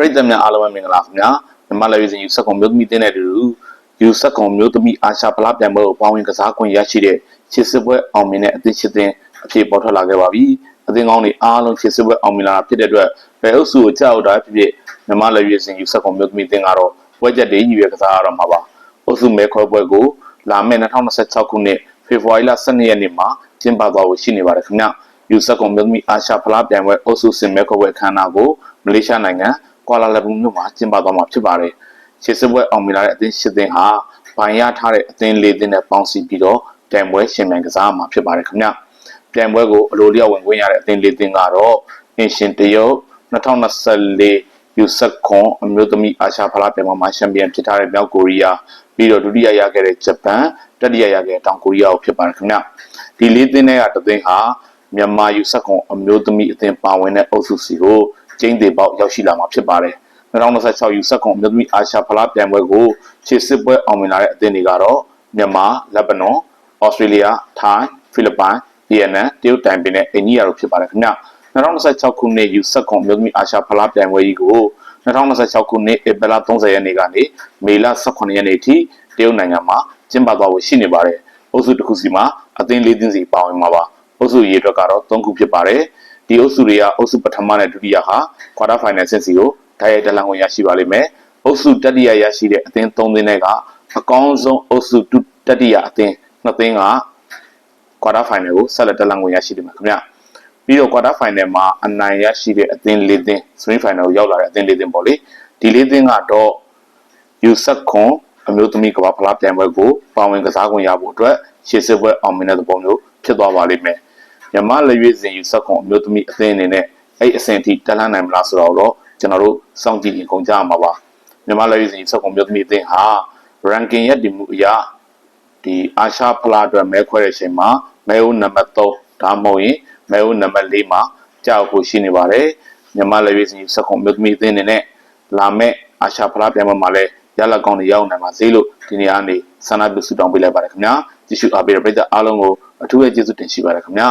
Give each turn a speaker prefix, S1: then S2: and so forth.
S1: ပရိသတ်များအားလုံးပဲမင်္ဂလာခင်ဗျာမြန်မာလူရင်းယူဆက်ကောင်မျိုးသမီးတင်းတဲ့တူယူဆက်ကောင်မျိုးသမီးအာရှဖလားပြိုင်ပွဲကိုပေါဝင်ကစားခွင့်ရရှိတဲ့ချစ်စစ်ပွဲအောင်မြင်တဲ့အသင်းချစ်သင်းအဖြစ်ပေါ်ထွက်လာခဲ့ပါပြီအသင်းကောင်းတွေအားလုံးချစ်စစ်ပွဲအောင်မြင်လာတာဖြစ်တဲ့အတွက်ဘယ်အုပ်စုကိုကြောက်တာဖြစ်ဖြစ်မြန်မာလူရင်းယူဆက်ကောင်မျိုးသမီးတင်းကတော့ပွဲချက်တွေကြီးရကစားရတော့မှာပါအုပ်စုမဲခွဲပွဲကိုလာမယ့်2026ခုနှစ်ဖေဖော်ဝါရီလ12ရက်နေ့မှာကျင်းပသွားဖို့ရှိနေပါတယ်ခင်ဗျာယူဆက်ကောင်မျိုးသမီးအာရှဖလားပြိုင်ပွဲအုပ်စုစင်မဲခွဲပွဲအခမ်းအနားကိုမလေးရှားနိုင်ငံ ကွာလာလမ်ပူမြို့မှာကျင်းပသွားမှာဖြစ်ပါတယ်။ခြေစစ်ပွဲအောင်မြင်လာတဲ့အသင်းရှစ်သင်းဟာဗိုင်ရထားတဲ့အသင်းလေးသင်းနဲ့ပေါင်းစည်းပြီးတော့တံပွဲရှင်မြန်ကစားမှာဖြစ်ပါတယ်ခင်ဗျ။ပြိုင်ပွဲကိုအလိုလျောက်ဝင်ခွင့်ရတဲ့အသင်းလေးသင်းကတော့အင်ရှင်တရုတ်2024ယူဆက်ခွန်အမျိုးသမီးအာရှဖလားပြိုင်ပွဲမှာချန်ပီယံဖြစ်ထားတဲ့မြောက်ကိုရီးယားပြီးတော့ဒုတိယရခဲ့တဲ့ဂျပန်တတိယရခဲ့တဲ့တောင်ကိုရီးယားကိုဖြစ်ပါတယ်ခင်ဗျ။ဒီလေးသင်းတွေကတစ်သင်းဟာမြန်မာယူဆက်ခွန်အမျိုးသမီးအသင်းပါဝင်တဲ့အုပ်စုစီကို ကျင်းသေးပေါက်ရောက်ရှိလာမှာဖြစ်ပါတယ်။2026ယူဆက်ကွန်အမျိုးသမီးအာရှဖလားပြိုင်ပွဲကိုခြေစစ်ပွဲအောင်မြင်လာတဲ့အသင်းတွေကတော့မြန်မာ၊လက်ဘနွန်၊ဩစတြေးလျ၊ထိုင်း၊ဖိလစ်ပိုင်၊ဗီယက်နမ်၊တရုတ်တိုင်ပင်နဲ့အိန္ဒိယတို့ဖြစ်ပါတယ်ခင်ဗျ။2026ခုနှစ်ယူဆက်ကွန်အမျိုးသမီးအာရှဖလားပြိုင်ပွဲကြီးကို2026ခုနှစ်ဧပြီလ30ရက်နေ့ကနေမေလ18ရက်နေ့ထိတရုတ်နိုင်ငံမှာကျင်းပသွားဖို့ရှိနေပါတယ်။အုပ်စုတစ်ခုစီမှာအသင်း၄သင်းစီပါဝင်မှာပါ။အုပ်စုရေအတွက်ကတော့3ခုဖြစ်ပါတယ်။ ဒီအုပ်စုတွေကအုပ်စုပထမနဲ့ဒုတိယဟာကွာတာဖိုင်နယ်ဆင့်စီကိုတိုက်ရိုက်တလန်ဝင်ရရှိပါလိမ့်မယ်။အုပ်စုတတိယရရှိတဲ့အသင်း၃သင်းတွေကအကောင်းဆုံးအုပ်စုဒုတတိယအသင်းနှစ်သင်းကကွာတာဖိုင်နယ်ကိုဆက်လက်တလန်ဝင်ရရှိတယ်မှာခင်ဗျ။ပြီးတော့ကွာတာဖိုင်နယ်မှာအနိုင်ရရှိတဲ့အသင်း၄သင်းစမီဖိုင်နယ်ကိုရောက်လာတဲ့အသင်း၄သင်းပေါ့လေ။ဒီ၄သင်းကတော့ယူဆက်ခွန်အမျိုးသမီးကမ္ဘာဖလားပြိုင်ပွဲကိုပါဝင်ကစားခွင့်ရဖို့အတွက်ရှေ့စစ်ပွဲအောင်မြင်တဲ့သဘောမျိုးဖြစ်သွားပါလိမ့်မယ်။ မြမလက်ရွေးစဉ်ယူဆက်ခွန်အမျိုးသမီးအသင်းအနေနဲ့အဲ့အဆင့်အထိတက်လှမ်းနိုင်မလားဆိုတော့ကျွန်တော်တို့စောင့်ကြည့်ရင်ကုန်ကြမှာပါမြန်မာလက်ရွေးစဉ်ယူဆက်ခွန်အမျိုးသမီးအသင်းဟာ ranking ရဲ့ဒီမူအရာဒီအာရှဖလားအတွက်မဲခွဲတဲ့အချိန်မှာမဲဦးနံပါတ်3ဒါမှမဟုတ်ရင်မဲဦးနံပါတ်4မှာကြောက်ဖို့ရှိနေပါတယ်မြန်မာလက်ရွေးစဉ်ယူဆက်ခွန်အမျိုးသမီးအသင်းအနေနဲ့လာမယ့်အာရှဖလားပြိုင်ပွဲမှာလည်းရလက်ကောင်းတွေရောက်နိုင်ပါစေလို့ဒီနေ့အနေဆန္ဒပြုဆုတောင်းပေးလိုက်ပါတယ်ခင်ဗျာကြည့်ရှုအားပေးတဲ့ပရိသတ်အားလုံးကိုအထူးပဲကျေးဇူးတင်ရှိပါတယ်ခင်ဗျာ